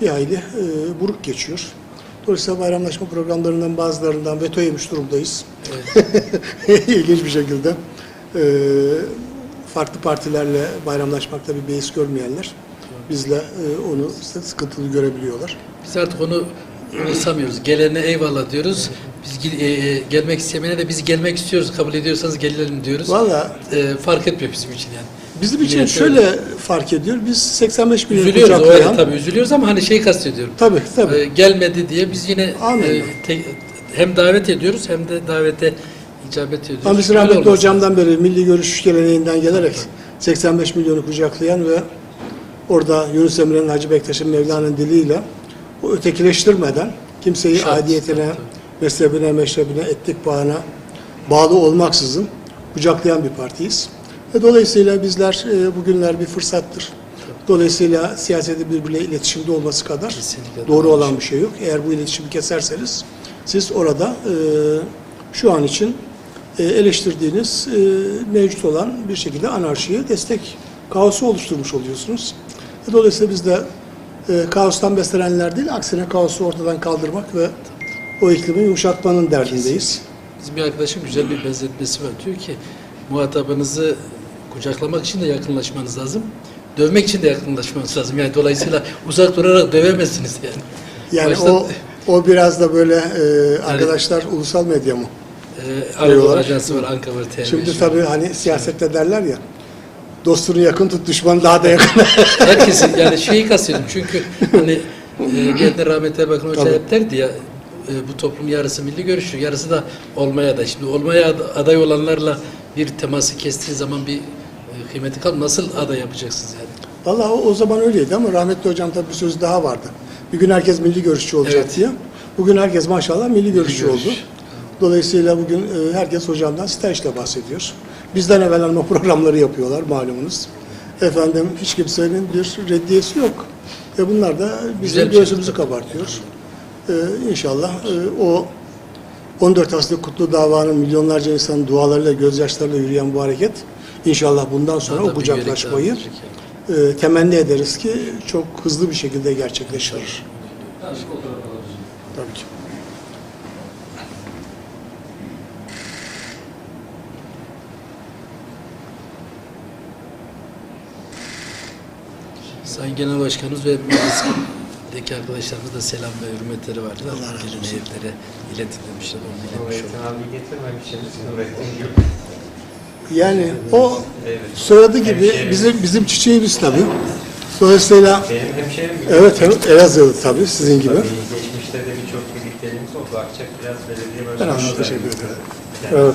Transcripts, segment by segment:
bir hayli e, buruk geçiyor. Dolayısıyla bayramlaşma programlarından bazılarından veto yemiş durumdayız. İlginç bir şekilde. E, farklı partilerle bayramlaşmakta bir beis görmeyenler bizle e, onu sıkıntılı görebiliyorlar. Biz artık onu umursamıyoruz. Gelene eyvallah diyoruz. Biz e, e, gelmek istemeyene de biz gelmek istiyoruz. Kabul ediyorsanız gelelim diyoruz. Valla E, fark etmiyor bizim için yani. Bizim için Yine şöyle fark ediyor. Biz 85 milyon Üzülüyoruz kucaklayan... ayrı tabii üzülüyoruz ama hani şey kastediyorum. Tabii tabii. E, gelmedi diye biz yine Anladım. e, te- hem davet ediyoruz hem de davete icabet ediyoruz. Ama biz Öyle rahmetli olması hocamdan beri milli görüş geleneğinden gelerek 85 milyonu kucaklayan ve orada Yunus Emre'nin, Hacı Bektaş'ın, Mevla'nın diliyle o ötekileştirmeden kimseyi Şart, adiyetine, tabii, mezhebine, meşrebine, etnik bağına bağlı olmaksızın kucaklayan bir partiyiz. Ve dolayısıyla bizler e, bugünler bir fırsattır. Dolayısıyla siyaseti birbiriyle iletişimde olması kadar Kesinlikle doğru olan bir şey yok. Eğer bu iletişimi keserseniz siz orada e, şu an için e, eleştirdiğiniz e, mevcut olan bir şekilde anarşiye destek kaosu oluşturmuş oluyorsunuz. E, Dolayısıyla biz de e, kaostan beslenenler değil, aksine kaosu ortadan kaldırmak ve o iklimi yumuşatmanın derdindeyiz. Bizim bir arkadaşın güzel bir benzetmesi var. Diyor ki muhatabınızı kucaklamak için de yakınlaşmanız lazım. Dövmek için de yakınlaşmanız lazım. Yani dolayısıyla uzak durarak dövemezsiniz yani. Yani Başta- o o biraz da böyle e, arkadaşlar ulusal medya mı? Ee, Anadolu Ajansı var, Ankara var, TV. Şimdi tabii hani siyasette derler ya dostunu yakın tut, düşmanı daha da yakın. Herkesin yani şeyi kastediyorum çünkü hani e, yerde rahmetli Erbakan Hoca hep derdi ya e, bu toplum yarısı milli görüşü, yarısı da olmaya da. Şimdi olmaya ad- aday olanlarla bir teması kestiği zaman bir e, kıymeti kal nasıl aday yapacaksınız yani? Vallahi o, o zaman öyleydi ama rahmetli hocam tabii bir söz daha vardı. Bir gün herkes milli görüşçü olacak Evet. diye. Bugün herkes maşallah milli görüşçü görüş. oldu. Dolayısıyla bugün e, herkes hocamdan stajla bahsediyor. Bizden evvel ama programları yapıyorlar malumunuz. Efendim hiç kimsenin bir reddiyesi yok. Ve bunlar da Güzel bizim bir şey. gözümüzü kabartıyor. Ee, inşallah e, o 14 Aslı Kutlu Dava'nın milyonlarca insanın dualarıyla, gözyaşlarıyla yürüyen bu hareket inşallah bundan sonra o kucaklaşmayı e, temenni ederiz ki çok hızlı bir şekilde gerçekleşir. Tabii ki. Sayın Genel Başkanımız ve meclisteki arkadaşlarımız da selam ve hürmetleri vardı. Allah razı olsun. heyetleri iletin demişler. Onu iletmiş Nurettin olduk. abi getirmemişsiniz Nurettin gibi. Yani o Evet. soyadı gibi bizim bizim çiçeğimiz tabii. Dolayısıyla Benim hemşehrim gibi. evet hem Elazığlı tabii sizin gibi. Tabii geçmişte de birçok birliklerimiz oldu. Akçak biraz belediye Ben başkanı. anladım, teşekkür ederim. Evet.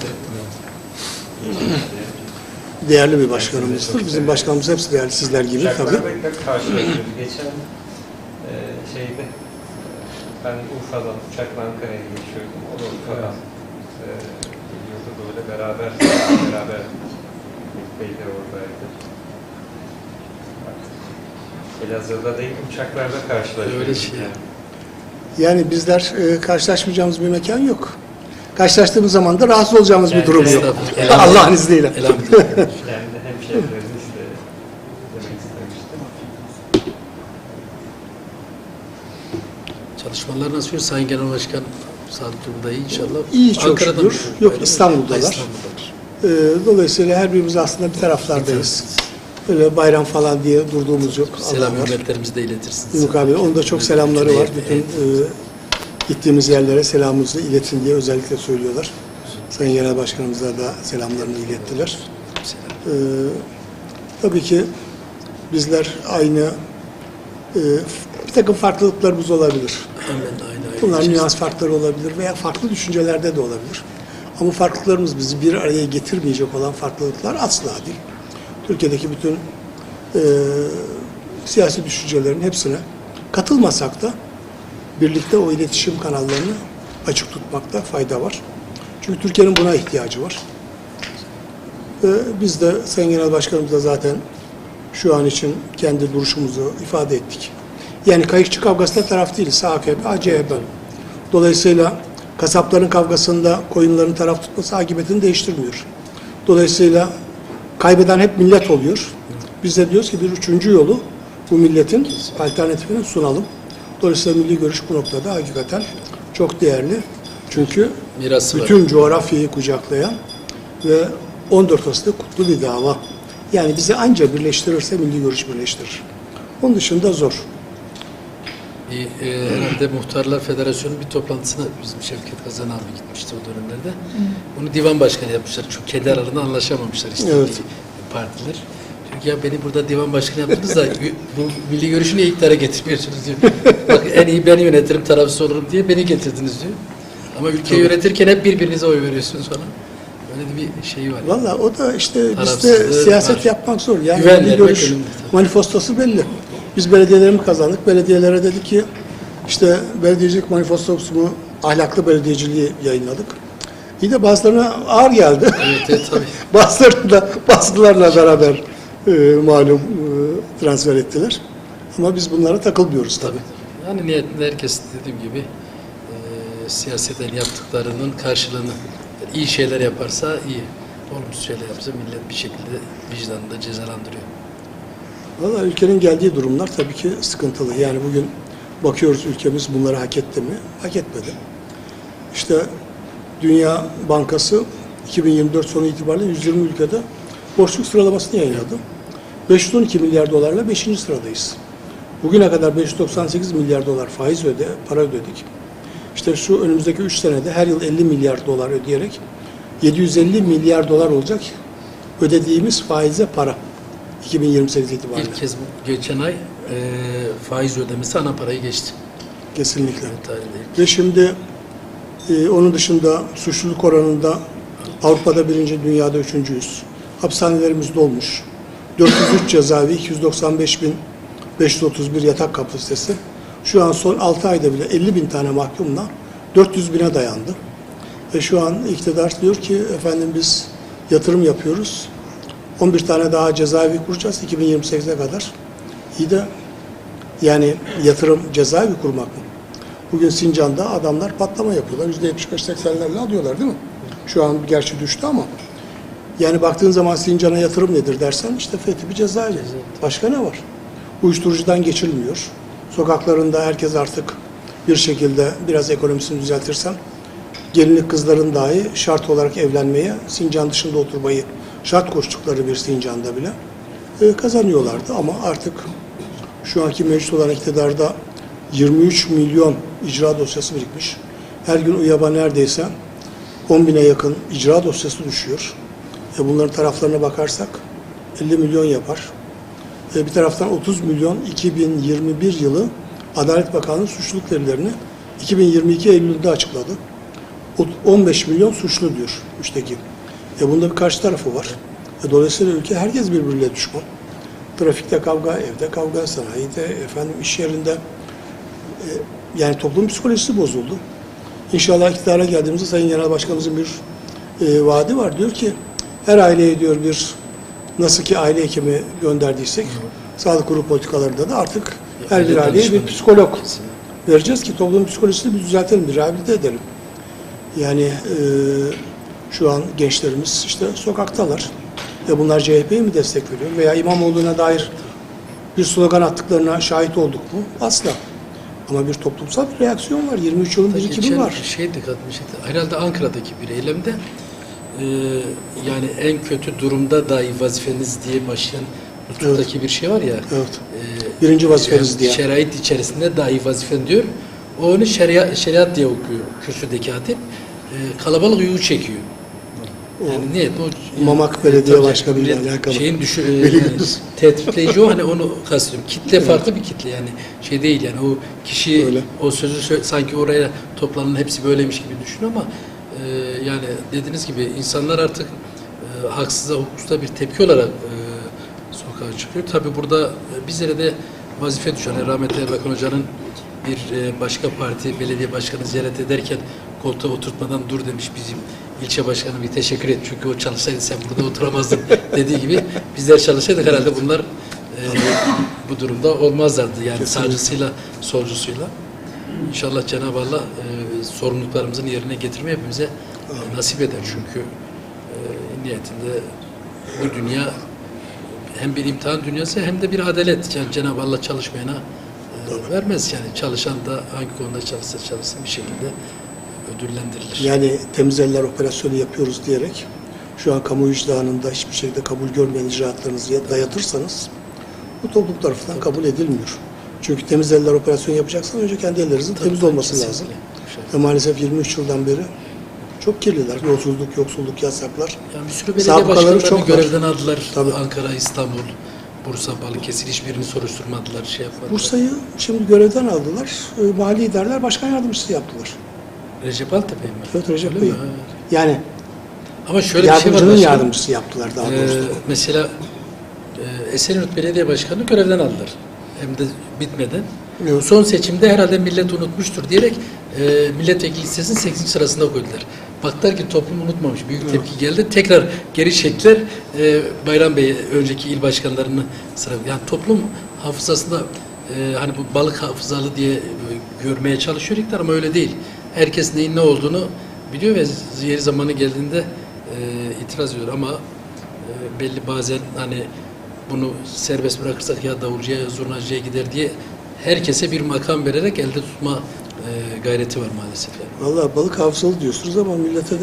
Değerli bir başkanımızdır. Bizim başkanımız hepsi değerli sizler gibi tabii. Uçaklarla karşılaşıyoruz. Geçen e, şeyde e, ben Urfa'dan uçakla Ankara'ya geçiyordum. O da Urfa'dan e, böyle beraber beraber Bey de oradaydı. Elazığ'da değil uçaklarda karşılaşıyoruz. Öyle şey. yani. Bizler e, karşılaşmayacağımız bir mekan yok. Karşılaştığımız zaman da rahatsız olacağımız bir Yani durum yok. Allah'ın izniyle. Elhamdülillah. Yani hemşehrilerimiz de demek istemiştim. Çalışmalar nasıl yürüyor? Sayın Genel Başkan Turgutay inşallah. İyi, çok Ankara'da şükür. Yok, Öyle? İstanbul'dalar. İstanbul'dalar. E, dolayısıyla her birimiz aslında bir taraflardayız. Öyle bayram falan diye durduğumuz yok. Selam hürmetlerimizi de iletirsiniz. Ümit abi, onun da çok selamları var. Bütün e, gittiğimiz yerlere selamımızı iletin diye özellikle söylüyorlar. Sayın Genel Başkanımıza da selamlarını ilettiler. Ee, tabii ki bizler aynı e, bir takım farklılıklarımız olabilir. Aynı. Bunlar nüans farkları olabilir veya farklı düşüncelerde de olabilir. Ama farklılıklarımız bizi bir araya getirmeyecek olan farklılıklar asla değil. Türkiye'deki bütün e, siyasi düşüncelerin hepsine katılmasak da birlikte o iletişim kanallarını açık tutmakta fayda var. Çünkü Türkiye'nin buna ihtiyacı var. Ve biz de Sayın Genel Başkanımız da zaten şu an için kendi duruşumuzu ifade ettik. Yani kayıkçı kavgasında taraf değiliz. AKP, ACHP. Dolayısıyla kasapların kavgasında koyunların taraf tutması akıbetini değiştirmiyor. Dolayısıyla kaybeden hep millet oluyor. Biz de diyoruz ki bir üçüncü yolu bu milletin alternatifini sunalım. Dolayısıyla milli görüş bu noktada hakikaten çok değerli. Çünkü Mirası var. bütün coğrafyayı kucaklayan ve 14 Ağustos'ta kutlu bir dava. Yani bizi anca birleştirirse milli görüş birleştirir. Onun dışında zor. Bir, e, herhalde Muhtarlar Federasyonu bir toplantısına bizim Şevket Kazan abi gitmişti o dönemlerde. Bunu divan başkanı yapmışlar. Çünkü kendi aralarında anlaşamamışlar işte Evet. partiler. Ki ya beni burada divan başkanı yaptınız da bu milli görüşü niye iktidara getirmiyorsunuz diyor. Bak en iyi ben yönetirim tarafsız olurum diye beni getirdiniz diyor. Ama ülkeyi yönetirken hep birbirinize oy veriyorsunuz falan. Öyle de bir şey var. Valla o da işte bizde siyaset var. yapmak zor. Yani Güven milli görüş manifestosu belli. Biz belediyelerimi kazandık. Belediyelere dedik ki işte belediyecilik manifestosunu ahlaklı belediyeciliği yayınladık. İyi de bazılarına ağır geldi. Evet, evet tabii. Bazılarını da baskılarla beraber e, malum e, transfer ettiler. Ama biz bunlara takılmıyoruz tabii. Yani niyetinde herkes dediğim gibi e, siyaseten yaptıklarının karşılığını yani iyi şeyler yaparsa iyi. Olumsuz şeyler yaparsa millet bir şekilde vicdanında cezalandırıyor. Valla ülkenin geldiği durumlar tabii ki sıkıntılı. Yani bugün bakıyoruz ülkemiz bunları hak etti mi? Hak etmedi. İşte Dünya Bankası 2024 sonu itibariyle 120 ülkede borçluk sıralamasını yayınladı. 512 milyar dolarla 5. sıradayız. Bugüne kadar 598 milyar dolar faiz öde, para ödedik. İşte şu önümüzdeki 3 senede her yıl 50 milyar dolar ödeyerek 750 milyar dolar olacak ödediğimiz faize para 2028 itibariyle. İlk kez bu geçen ay e, faiz ödemesi ana parayı geçti. Kesinlikle. Tarihinde. Ve şimdi e, onun dışında suçluluk oranında Avrupa'da birinci, dünyada üçüncüyüz. Hapishanelerimiz dolmuş. 403 cezaevi, 295 bin 531 yatak kapasitesi. Şu an son 6 ayda bile 50 bin tane mahkumla 400 bine dayandı. Ve şu an iktidar diyor ki efendim biz yatırım yapıyoruz. 11 tane daha cezaevi kuracağız 2028'e kadar. İyi de yani yatırım cezaevi kurmak mı? Bugün Sincan'da adamlar patlama yapıyorlar. %75-80'lerle alıyorlar değil mi? Şu an gerçi düştü ama. Yani baktığın zaman Sincan'a yatırım nedir dersen işte fethi bir cezaevi. Başka ne var? Uyuşturucudan geçilmiyor. Sokaklarında herkes artık bir şekilde biraz ekonomisini düzeltirsem gelinlik kızların dahi şart olarak evlenmeye, Sincan dışında oturmayı şart koştukları bir Sincan'da bile e, kazanıyorlardı. Ama artık şu anki mevcut olan iktidarda 23 milyon icra dosyası birikmiş. Her gün UYAB'a neredeyse 10 bine yakın icra dosyası düşüyor. E bunların taraflarına bakarsak 50 milyon yapar. E bir taraftan 30 milyon 2021 yılı Adalet Bakanlığı suçluluk verilerini 2022 Eylül'de açıkladı. O- 15 milyon suçlu diyor müşteki. E bunda bir karşı tarafı var. E dolayısıyla ülke herkes birbiriyle düşman. Trafikte kavga, evde kavga, sanayide, efendim iş yerinde. E, yani toplum psikolojisi bozuldu. İnşallah iktidara geldiğimizde Sayın Genel Başkanımızın bir e, vaadi var. Diyor ki her aileye diyor bir nasıl ki aile hekimi gönderdiysek sağlık kurulu politikalarında da artık her bir Aile aileye bir psikolog Kesinlikle. vereceğiz ki toplum psikolojisini bir düzeltelim, bir rehabilite edelim. Yani e, şu an gençlerimiz işte sokaktalar. Ve bunlar CHP'ye mi destek veriyor? Veya İmamoğlu'na dair bir slogan attıklarına şahit olduk mu? Asla. Ama bir toplumsal bir reaksiyon var. 23 yılın birikimi Geçen var. Şey dikkatimi çekti. Herhalde Ankara'daki bir eylemde e, yani en kötü durumda dahi vazifeniz diye başlayan nutuktaki bir şey var ya. Evet. e, Birinci vazifeniz diye. Şerait içerisinde dahi vazifen diyor. O onu şeria, şeriat diye okuyor kürsüdeki hatip. E, kalabalık yuğu çekiyor. Yani niyet o Mamak Belediye Tabii, Başkanı ile alakalı. Şeyin düşü, e, Biliyoruz. tetikleyici o hani onu kastediyorum. Kitle farklı bir kitle yani şey değil yani o kişi Öyle. o sözü sö- sanki oraya toplanan hepsi böyleymiş gibi düşün ama e, yani dediğiniz gibi insanlar artık e, haksıza hukuksuzda bir tepki olarak e, sokağa çıkıyor. Tabi burada e, bizlere de vazife düşen yani rahmetli Erbakan Hoca'nın bir e, başka parti belediye başkanı ziyaret ederken koltuğa oturtmadan dur demiş bizim ilçe başkanı bir teşekkür et çünkü o çalışsaydı sen burada oturamazdın dediği gibi bizler çalışsaydık herhalde bunlar e, bu durumda olmazlardı yani Kesinlikle. sağcısıyla solcusuyla. İnşallah Cenab-ı Allah e, sorumluluklarımızın yerine getirmeyi hepimize e, nasip eder çünkü e, niyetinde bu dünya hem bir imtihan dünyası hem de bir adalet. Yani Cenab-ı Allah çalışmayana e, vermez yani. Çalışan da hangi konuda çalışsa çalışsın bir şekilde ödüllendirilir. Yani temiz eller operasyonu yapıyoruz diyerek şu an kamu vicdanında hiçbir şekilde kabul görmeyen icraatlarınızı ya- dayatırsanız bu topluluk tarafından kabul edilmiyor. Çünkü temiz eller operasyonu yapacaksan önce kendi ellerinizin Tabii, temiz tabii, olması kesinlikle. lazım. Şöyle. Ve maalesef 23 yıldan beri çok kirliler. Yolsuzluk, yoksulluk, yasaklar. Yani bir sürü belediye Sabıkaları çok var. görevden aldılar. Tabii. Ankara, İstanbul, Bursa, Balıkesir hiçbirini soruşturmadılar, şey yapmadılar. Bursa'yı şimdi görevden aldılar. E, Mali İdareler Başkan Yardımcısı yaptılar. Recep Altepe mi? Evet, Recep Bey. Yani Ama şöyle bir şey var. yardımcının yardımcısı yaptılar daha Ee, doğrusu. mesela e, Esenyurt Belediye Başkanı görevden aldılar. Hem de bitmeden. Evet. Son seçimde herhalde millet unutmuştur diyerek e, milletvekili listesinin 8. sırasında koydular. Baktılar ki toplum unutmamış. Büyük tepki geldi. Tekrar geri çektiler. E, Bayram Bey önceki il başkanlarını sıra. Yani toplum hafızasında e, hani bu balık hafızalı diye e, görmeye çalışıyor iktidar ama öyle değil. Herkes neyin ne olduğunu biliyor ve yeri zamanı geldiğinde e, itiraz ediyor ama e, belli bazen hani bunu serbest bırakırsak ya davulcuya ya zurnacıya gider diye herkese bir makam vererek elde tutma e, gayreti var maalesef. Yani. Vallahi balık hafızalı diyorsunuz ama millete de